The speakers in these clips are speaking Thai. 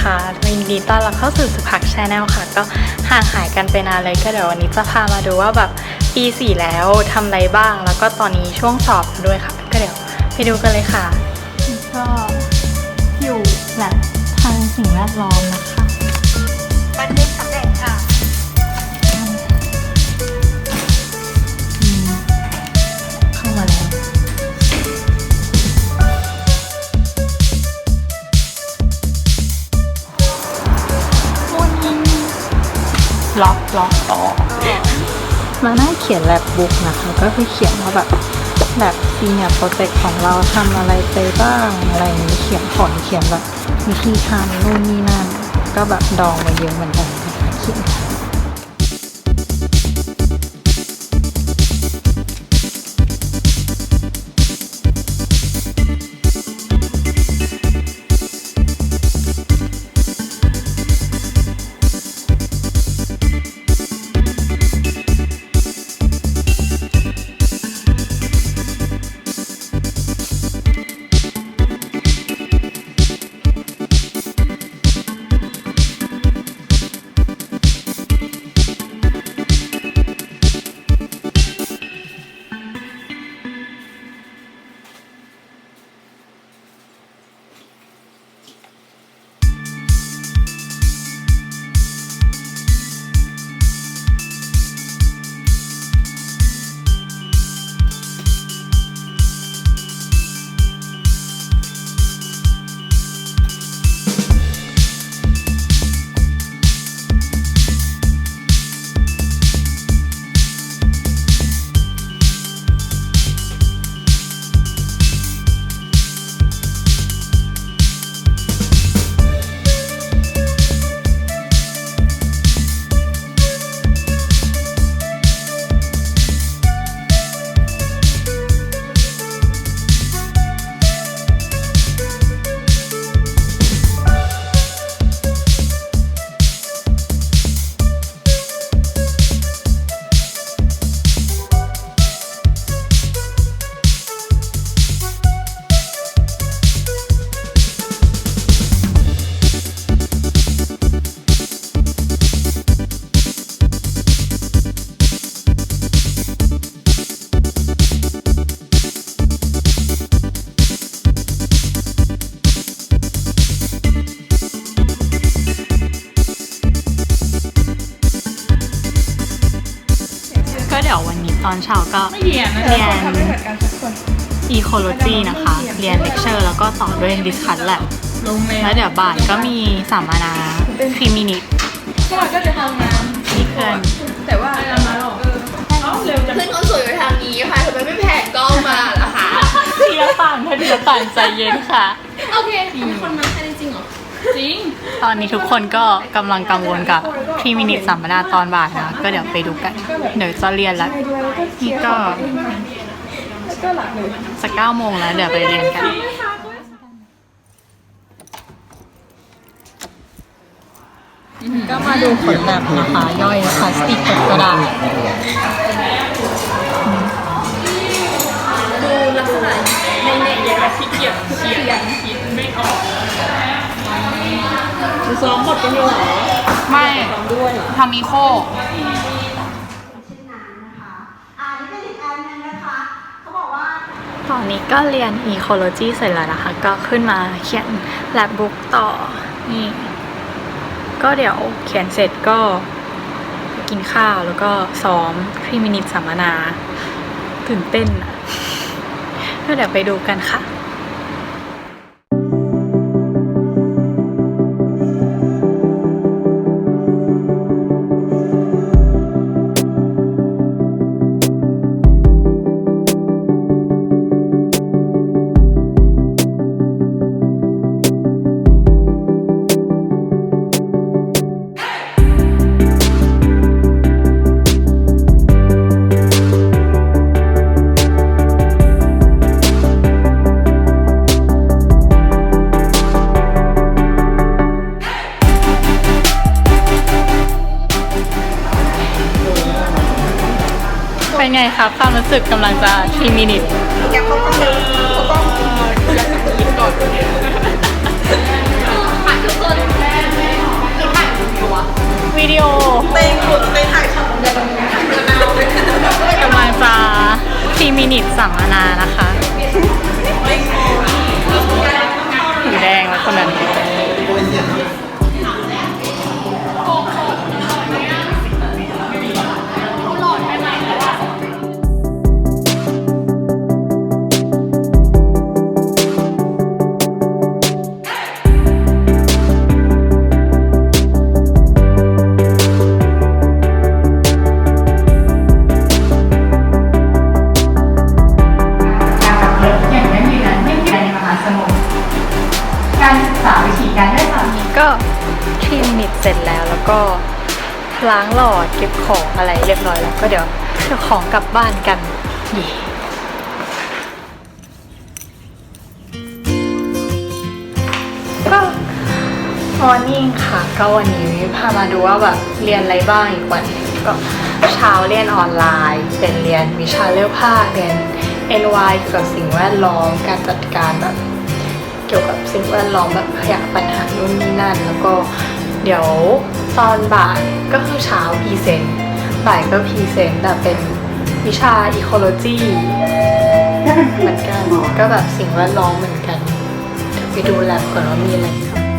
นะคะยินดีต้อนรับเข้าสู่สุภักชาแนลค่ะ ก็ห่างหายกันไปนานเลยก็เดี๋ยววันนี้จะพามาดูว่าแบบปีสี่แล้วทำอะไรบ้าง แล้วก็ตอนนี้ช่วงสอบด้วยค่ะ ก็เดี๋ยวไปดูกันเลยค่ะ ก็อยู่แลบทางสิ่งแวดล้อมนะคะ ล็อกล็อกต่อมานั่งเขียนแลบบุ๊กนะคะ ก็คือเขียนว่าแบบแบบซีเนียร์โปรเจกต์ของเราทำอะไรไปบ้างอะไรอย่างนี้เขียนผลเขียนแบบวิธีทำนู่นนี่นั่น ก็แบบดองมาเยอะเหมือนกันนะคะ อนเช้าก็ไม่เรียนนะเรียนทำไม่เหมือนกันทุกคน ecology นะคะ เรียน lecture แล้วก็ต่อด้วย discuss lab ลงเลยแล้วเดี๋ยวบ่ายก็มีสัมมนาคลิมินิกพวกเราก็จะทำงานที่เพื่อนแต่ว่าทำมาหรอกเออเอ้าเร็วจังเพื่อนคนสวยอยู่ทางนี้ค่ะทำไมไม่แผ่กล้องมาล่ะคะทีละต่างค่ะทีละต่างใจเย็นค่ะ โอเคมีคนมาแค่นี้ จริงเหรอจริง ตอนนี้ทุกคนก็กำลังกังวลกับคลิมินิกสัมมนาตอนบ่ายนะ ก็เดี๋ยวไปดูกัน เดี๋ยวจะเรียนแล้วนี่ก็แล้วก็หลักเลยสักเก้าโมงแล้วเดี๋ยวไปเรียนกัน ก็มาดูผลแลบนะคะย่อยพลาสติกกับกระดาษดูลักษณะในเน็ตยังขี้เกียจเขียนคิดไม่ออก คือซ้อมหมดกันอยู่เหรอไม่ซ้อมด้วยเหรอทำอีโคชื่อนั้นนะคะอ่านี่เป็นอีกอันหนึงนะคะเขาบอกว่าตอนนี้ก็เรียน ecology เสร็จแล้วนะคะ ก็ขึ้นมาเขียน lab book ต่อ นี่ ก็เดี๋ยวเขียนเสร็จก็กินข้าวแล้วก็ซ้อมครีมินิตสัมมนา ตื่นเต้นอะก็เดี๋ยวไปดูกันค่ะ กกำลังจะ3 minutes แกเข้ากล้องเข้อกล้องแล้วกินก่อนถ่ายทุกคนที่ถ่ายอยู่วอวิดีโอเต็งหลุดเต็ถ่ายช็อตเดียวกันประมาณจะ3 minutes สัมมนานะคะ ล้างหลอดเก็บของอะไรเรียบร้อยแล้ว ก็เดี๋ยวเอาของกลับบ้านกันเย่ก็มอร์นิ่งค่ะ ก็วันนี้พามาดูว่าแบบเรียนอะไรบ้างอีกวันก็เช้าเรียนออนไลน์ เป็นเรียนวิชาเลือกผ้าเรียน NY เกี่ยวกับสิ่งแวดล้อมการจัดการแบบเกี่ยวกับสิ่งแวดล้อมแบบขยะปัญหานู่นนี่นั่น แล้วก็ เดี๋ยวตอนบ่ายก็คือเช้าพรีเซนต์บ่ายก็พรีเซนต์แต่เป็นวิชาอีโคโลจีเหมือนกันก็แบบสิ่งแวดล้อมเหมือนกันเดี๋ยวไปดูแลบก่อนว่ามีอะไรทำ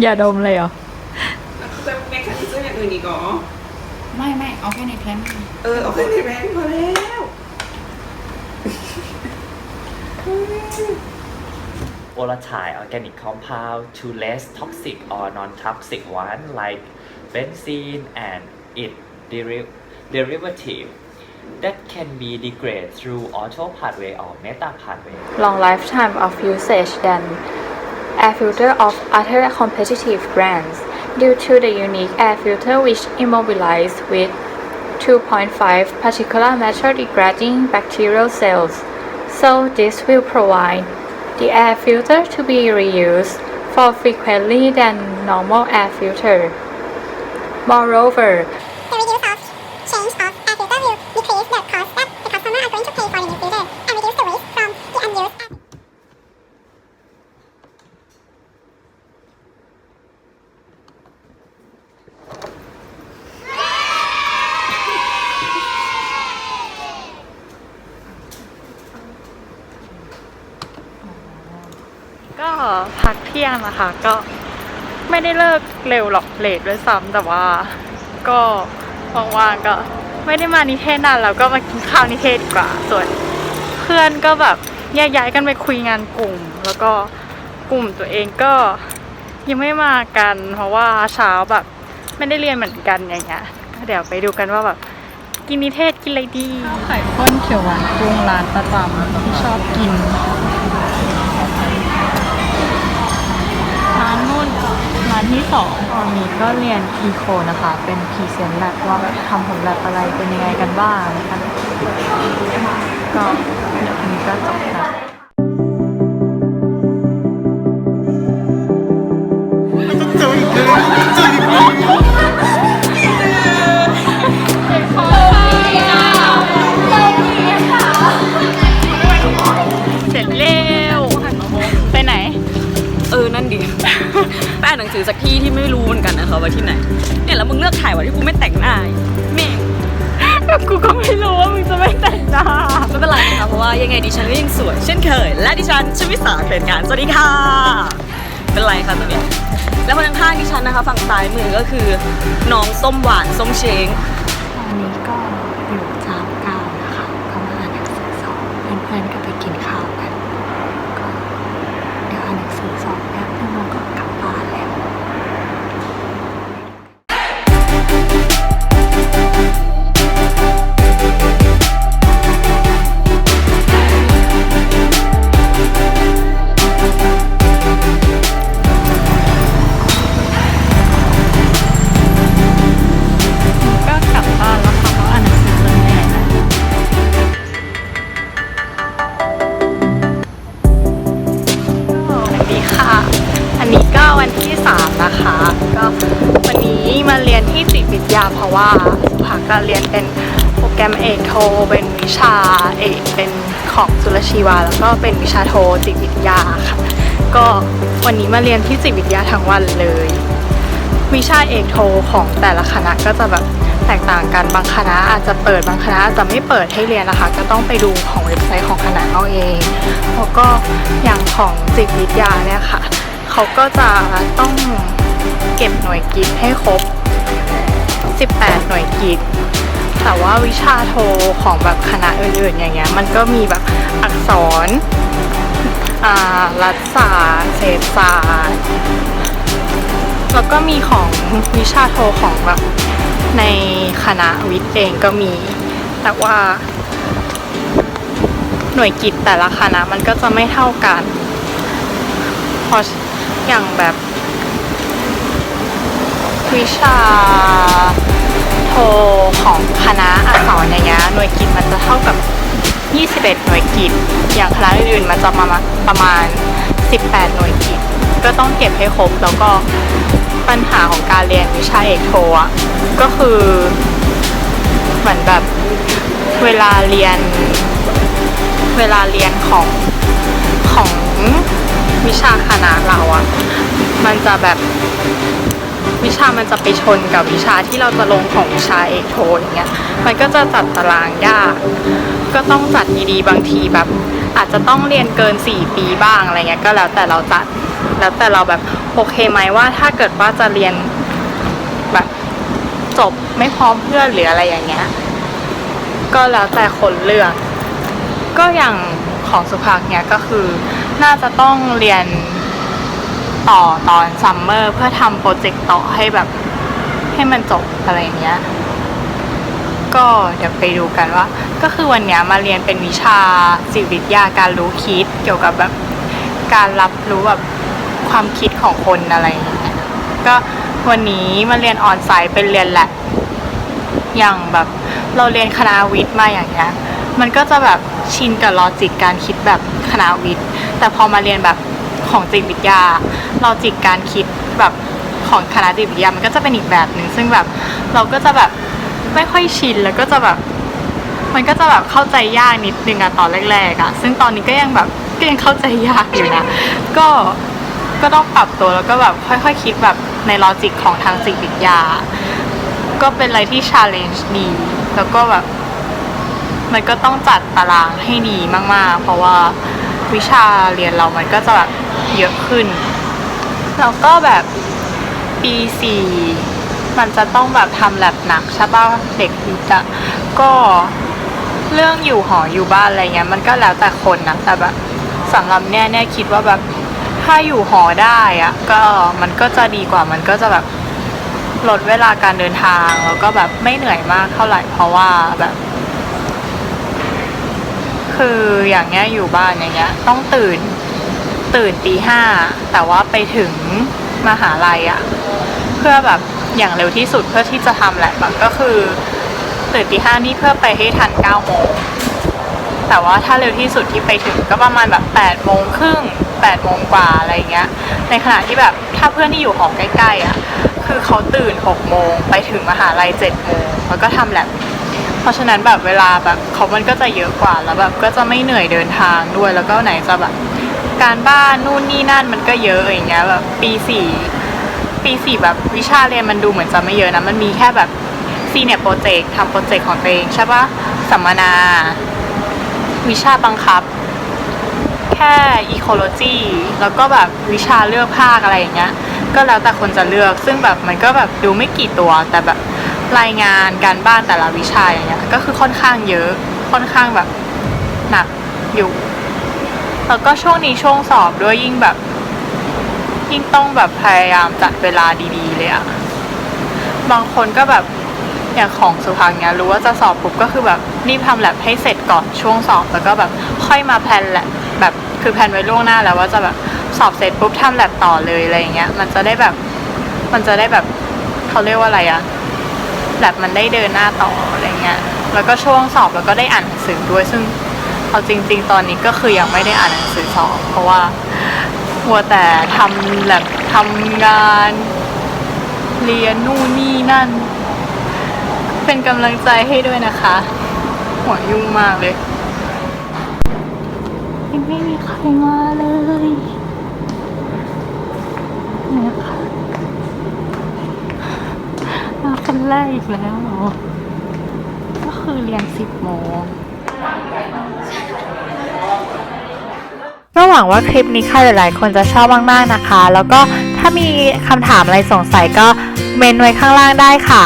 อย่าดมเลยเหรอจะแมคคานิซึมอย่างอื่นอีกเหรอ ไม่ไม่เอาแค่ในแพลนเออเอาแค่ในแบงค์พอแล้ว volatile organic compound to less toxic or non-toxic one like benzene and its deri- derivative that can be degraded through auto pathway or meta pathway. long lifetime of usage than air filter of other competitive brands due to the unique air filter which immobilized with 2.5 particular matter degrading bacterial cells. So this will provide the air filter to be reused more frequently than normal air filter. Moreover, ก็พักเที่ยงนะคะ ก็ไม่ได้เลิกเร็วหรอกเลทด้วยซ้ำแต่ว่าก็ว่างๆก็ไม่ได้มานิเทศนานแล้วก็มากินข้าวนิเทศดีกว่า ส่วนเพื่อนก็แบบแยกย้ายกันไปคุยงานกลุ่ม แล้วก็กลุ่มตัวเองก็ยังไม่มากัน เพราะว่าเช้าแบบไม่ได้เรียนเหมือนกันอย่างเงี้ยก็เดี๋ยวไปดูกันว่าแบบกินนิเทศกินอะไรดีไข่ข้นเขียวหวานกุ้งร้านประจำที่ชอบกินานที่สองตอนนี้ก็เรียนพีโคนะคะ เป็นพรีเซนต์แลบว่าทำผลแลบอะไรเป็นยังไงกันบ้างนะคะก็เดี๋ยววันนี้ก็จบแล้วเสร็จเร็ ซื้อสักที่ที่ไม่รู้เหมือนกันนะคะว่าที่ไหน เนี่ยแล้วมึงเลือกถ่ายวันที่กูไม่แต่งหน้าแม่แบบกูก็ไม่รู้ว่ามึงจะไม่แต่งหน้าไม่เป็นไรนะคะเพราะว่ายังไงดิฉันก็ยังสวยเช่นเคย และดิฉันชวิสาเกนงานสวัสดีค่ะ เป็นไรคะตอนนี้แล้วคนข้างดิฉันนะคะ ฝั่งซ้ายมือก็คือน้องส้มหวานส้มเช้งอันนี้ก็ เป็นโปรแกรมเอกโท เป็นวิชาเอกเป็นของจุลชีวา แล้วก็เป็นวิชาโทจิตวิทยาค่ะ ก็วันนี้มาเรียนที่จิตวิทยาทั้งวันเลย วิชาเอกโทของแต่ละคณะก็จะแบบแตกต่างกันบางคณะอาจจะเปิดบางคณะอาจจะไม่เปิดให้เรียนนะคะ ก็ต้องไปดูของเว็บไซต์ของคณะเอาเองแล้วก็อย่างของจิตวิทยาเนี่ยค่ะเขาก็จะต้องเก็บหน่วยกิจให้ครบ 18 หน่วยกิจ แต่ว่าวิชาโทของแบบคณะอื่นๆอย่างเงี้ยมันก็มีแบบอักษรอารัฐศาสตร์เศรษฐศาสตร์แล้วก็มีของวิชาโทของแบบในคณะวิทย์เองก็มี แต่ว่า หน่วยกิจแต่ละคณะมันก็จะไม่เท่ากันพราะอย่างแบบวิชา โทของคณะอักษรอย่างเงี้ยหน่วยกิจมันจะเท่ากับ 21 หน่วยกิจอย่างคณะอื่นๆมันจะประมาณประมาณ 18 หน่วยกิจก็ต้องเก็บให้ครบแล้วก็ปัญหาของการเรียนวิชาเอกโทอะก็คือเหมือนแบบเวลาเรียนเวลาเรียนของของวิชาคณะเราอะมันจะแบบ วิชามันจะไปชนกับวิชาที่เราจะลงของวิชาเอกโทอย่างเงี้ยมันก็จะจัดตารางยาก ก็ต้องจัดดีๆบางทีแบบ อาจจะต้องเรียนเกิน 4 ปีบ้างอะไรเงี้ยก็แล้วแต่เราจัดแล้วแต่เราแบบโอเคไหมว่าถ้าเกิดว่าจะเรียนแบบจบไม่พร้อมเพื่อนหรืออะไรอย่างเงี้ยก็แล้วแต่คนเลือก ก็อย่างของสุภาคเนี้ยก็คือน่าจะต้องเรียน ต่อตอนซัมเมอร์เพื่อทำโปรเจกต์ต่อให้แบบให้มันจบอะไรอย่างเงี้ย ก็เดี๋ยวไปดูกันว่า ก็คือวันเนี้ยมาเรียนเป็นวิชาจิตวิทยาการรู้คิด เกี่ยวกับแบบการรับรู้แบบความคิดของคนอะไรอย่างเงี้ยก็วันนี้มาเรียนออนไซต์เป็นเรียนแลบอย่างแบบเราเรียนคณะวิทย์มาอย่างเงี้ยมันก็จะแบบชินกับลอจิกการคิดแบบคณะวิทย์ แต่พอมาเรียนแบบ ของจิตวิทยาลอจิกการคิดแบบของคณะจิตวิทยามันก็จะเป็นอีกแบบหนึ่งซึ่งแบบเราก็จะแบบไม่ค่อยชินแล้วก็จะแบบ มันก็จะแบบเข้าใจยากนิดนึงอะตอนแรกๆอะซึ่งตอนนี้ก็ยังแบบก็ยังเข้าใจยากอยู่นะก็ก็ต้องปรับตัวแล้วก็แบบค่อยๆคิดแบบในลอจิกของทางจิตวิทยา ก็เป็นอะไรที่ชาเลนจ์ดีแล้วก็แบบมันก็ต้องจัดตารางให้ดีมากๆ เพราะว่า วิชาเรียนเรามันก็จะแบบเยอะขึ้น แล้วก็แบบปีสี่มันจะต้องแบบทำแลบหนักใช่ป่ะเด็กวิทย์อะก็เรื่องอยู่หออยู่บ้านอะไรเงี้ยมันก็แล้วแต่คนนะแต่แบบสำหรับเนี่ยเนี่ยคิดว่าแบบถ้าอยู่หอได้อะก็มันก็จะดีกว่ามันก็จะแบบลดเวลาการเดินทางแล้วก็แบบไม่เหนื่อยมากเท่าไหร่เพราะว่าแบบ คืออย่างเงี้ยอยู่บ้านอย่างเงี้ย ต้องตื่นตื่นตีห้าแต่ว่าไปถึงมหาลัยอะเพื่อแบบอย่างเร็วที่สุดเพื่อที่จะทำแหละแบบก็คือตื่นตีห้านี่เพื่อไปให้ทันเก้าโมงแต่ว่าถ้าเร็วที่สุดที่ไปถึงก็ประมาณแบบแปดโมงครึ่งแปดโมงกว่าอะไรเงี้ย ในขณะที่แบบถ้าเพื่อนที่อยู่หอใกล้ๆอะคือเขาตื่นหกโมงไปถึงมหาลัยเจ็ดโมงแล้วก็ทำแลบ เพราะฉะนั้นแบบเวลาแบบเขามันก็จะเยอะกว่าแล้วแบบก็จะไม่เหนื่อยเดินทางด้วยแล้วก็ไหนจะแบบการบ้านนู่นนี่นั่นมันก็เยอะอย่างเงี้ยแบบปีสี่ปีสี่แบบวิชาเรียนมันดูเหมือนจะไม่เยอะนะมันมีแค่แบบซีเนียโปรเจกต์ทำโปรเจกต์ของตัวเองใช่ปะสัมมนา วิชาบังคับ แค่อีโคโลจีแล้วก็แบบวิชาเลือกภาคอะไรอย่างเงี้ยก็แล้วแต่คนจะเลือกซึ่งแบบมันก็แบบดูไม่กี่ตัวแต่แบบ รายงานการบ้านแต่ละวิชาอย่างเงี้ยก็คือค่อนข้างเยอะค่อนข้างแบบหนักอยู่แล้วก็ช่วงนี้ช่วงสอบด้วยยิ่งแบบ ยิ่งต้องแบบพยายามจัดเวลาดีๆเลยอะบางคนก็แบบอย่างของสุพังเนี้ยรู้ว่าจะสอบปุ๊บก็คือแบบรีบทำแลบให้เสร็จก่อนช่วงสอบแล้วก็แบบค่อยมาแพลนแลบแบบคือแพลนไว้ล่วงหน้าแล้วว่าจะแบบสอบเสร็จปุ๊บทำแลบต่อเลยอะไรเงี้ย มันจะได้แบบ มันจะได้แบบเขาเรียกว่าอะไรอะ แลบมันได้เดินหน้าต่ออะไรเงี้ยแล้วก็ช่วงสอบแล้วก็ได้อ่านหนังสือด้วยซึ่งเอาจริง ๆ ตอนนี้ก็คือยังไม่ได้อ่านหนังสือสอบเพราะว่ามัวแต่ทำแบบทำงาน เรียนนู่นนี่นั่น เป็นกำลังใจให้ด้วยนะคะ หัวยุ่งมากเลยยังไม่มีใครมาเลยเนี่ยค่ะ มาคนแรกอีกแล้วหรอก็คือเรียนสิบโมงก็หวังว่าคลิปนี้ใครหลายๆ คนจะชอบมากๆนะคะ แล้วก็ถ้ามีคำถามอะไรสงสัยก็เมนไว้ข้างล่างได้ค่ะ